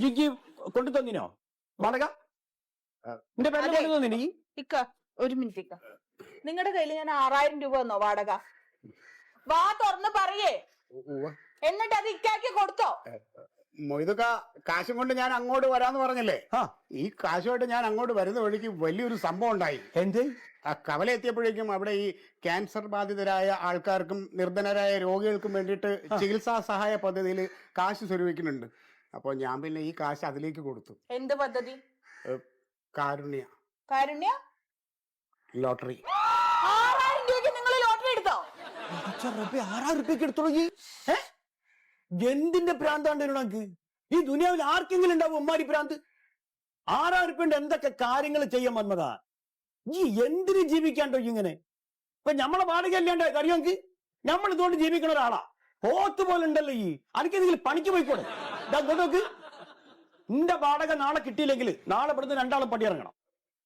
ജിജി കൊണ്ടു തന്നിനോ? വാടക നിന്റെ പേര്. കൊണ്ടു തന്നിനി? ഇക്ക ഒരു മിനിറ്റ് ഇക്ക. നിങ്ങളുടെ കയ്യിൽ ഞാൻ ആറായിരം രൂപ തന്നോ വാടക വാ തുറന്ന് പറയേ. എന്നിട്ട് അത് ഇക്കാക്കി കൊടുത്തോ. മൊയ്തുക്ക കാശും കൊണ്ട് ഞാൻ അങ്ങോട്ട് വരാന്ന് പറഞ്ഞില്ലേ? ഈ കാശുമായിട്ട് ഞാൻ അങ്ങോട്ട് വരുന്ന വഴിക്ക് വലിയൊരു സംഭവം ഉണ്ടായി. എന്ത്? ആ കവല എത്തിയപ്പോഴേക്കും അവിടെ ഈ ക്യാൻസർ ബാധിതരായ ആൾക്കാർക്കും നിർധനരായ രോഗികൾക്കും വേണ്ടിയിട്ട് ചികിത്സാ സഹായ പദ്ധതിയിൽ കാശ് സ്വരൂപിക്കുന്നുണ്ട്. അപ്പോൾ ഞാൻ പിന്നെ ഈ കാശ് അതിലേക്ക് കൊടുത്തു. എന്ത് പദ്ധതി? ഏ, കാരുണ്യ. കാരുണ്യ? ലോട്ടറി. ആറായിരം രൂപയ്ക്ക് നിങ്ങൾ ലോട്ടറി എടുത്തോ? ആറായിരം റുപ്യക്ക് എടുത്തോളൂ? എന്തിന്റെ പ്രാന്താണ്ട് നിനക്ക്? ഈ ദുനിയാവിൽ ആർക്കെങ്കിലും ഉണ്ടാവും ഉമ്മാരി ഭ്രാന്ത്? ആറായിരം എന്തൊക്കെ കാര്യങ്ങൾ ചെയ്യാൻ വന്നതാ? ഈ എന്തിന് ജീവിക്കാണ്ടോ ഇങ്ങനെ? ഇപ്പൊ നമ്മളെ വാടക അല്ലാണ്ട് അറിയാമെങ്കിൽ നമ്മൾ ഇതുകൊണ്ട് ജീവിക്കുന്ന ഒരാളാ. പോത്ത് പോലെ ഉണ്ടല്ലോ ഈ. അനക്കെന്തെങ്കിലും പണിക്ക് പോയിക്കോടെ? നോക്ക്. നിന്റെ വാടക നാളെ കിട്ടിയില്ലെങ്കിൽ നാളെ ഇവിടുന്ന് രണ്ടാളും പടിയിറങ്ങണം.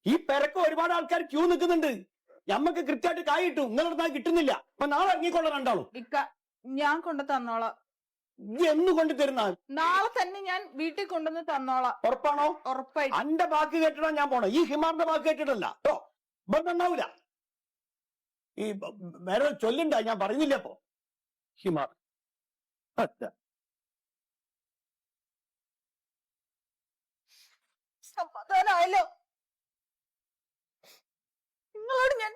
ഈ പെരക്ക് ഒരുപാട് ആൾക്കാർ ക്യൂ നിൽക്കുന്നുണ്ട്. ഞമ്മക്ക് കൃത്യമായിട്ട് കായിട്ടു നിങ്ങളുടെ കിട്ടുന്നില്ല. അപ്പൊ നാളെ ഇറങ്ങിക്കോളാം രണ്ടാളും. ഞാൻ കൊണ്ടു തന്നോളാം എന്ന് കൊണ്ട് തരുന്ന നാളെ തന്നെ ഞാൻ വീട്ടിൽ കൊണ്ടുവന്ന് തന്നോളാം. ഉറപ്പാണോ? ഉറപ്പായി അന്റെ വാക്ക് കേട്ടിട്ടാ ഞാൻ പോണേ. ഈ ഹിമാറിന്റെ വാക്ക് കേട്ടിട്ടല്ല. കേട്ടോ ഇവിടെ ഈ വേറെ ചൊല്ലുണ്ട ഞാൻ പറഞ്ഞില്ല അപ്പോ ഹിമാർ. അച്ഛാ. സമാധാനമായല്ലോ നിങ്ങളോട് ഞാൻ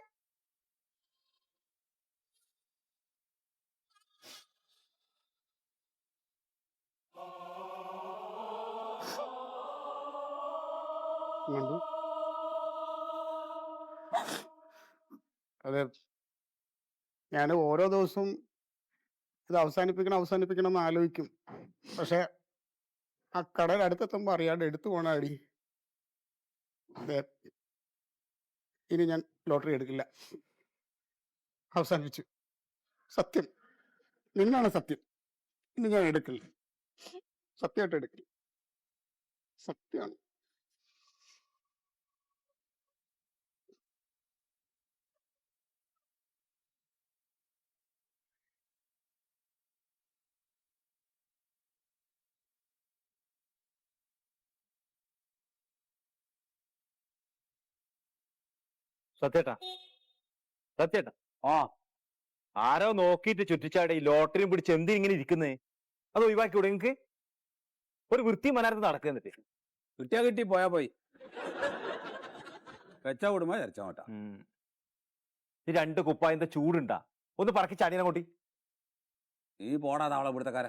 കണ്ടു അതെ. ഞാൻ ഓരോ ദിവസവും ഇത് അവസാനിപ്പിക്കണം അവസാനിപ്പിക്കണം എന്ന് ആലോചിക്കും. പക്ഷെ ആ കടൽ അടുത്തെത്തുമ്പോൾ അറിയാണ്ട് എടുത്തു പോണാടി. അതെ. ഇനി ഞാൻ ലോട്ടറി എടുക്കില്ല. അവസാനിപ്പിച്ചു. സത്യം. നിന്നാണ് സത്യം. ഇനി ഞാൻ എടുക്കില്ല. സത്യമായിട്ട് എടുക്കില്ല. സത്യമാണ്. സത്യേട്ടാ. സത്യേട്ടാ. ആ. ആരോ നോക്കിയിട്ട് ചുറ്റിച്ചാടെ ഈ ലോട്ടറിയും പിടിച്ച് എന്തി ഇങ്ങനെ ഇരിക്കുന്നേ? അത് ഒഴിവാക്കി വിടും നിങ്ങക്ക്? ഒരു വൃത്തി മനാരത്ത് നടക്കുന്നിട്ട് കിട്ടിയാ കിട്ടി പോയാ പോയി. വെച്ചാ വിടുമ്പോ ചരച്ചോട്ടാ ഈ രണ്ട് കുപ്പായന്റെ ചൂടുണ്ടാ. ഒന്ന് പറക്കി ചാടിയാ കൂട്ടി നീ പോടാ താവള ഇവിടുത്തെ കാര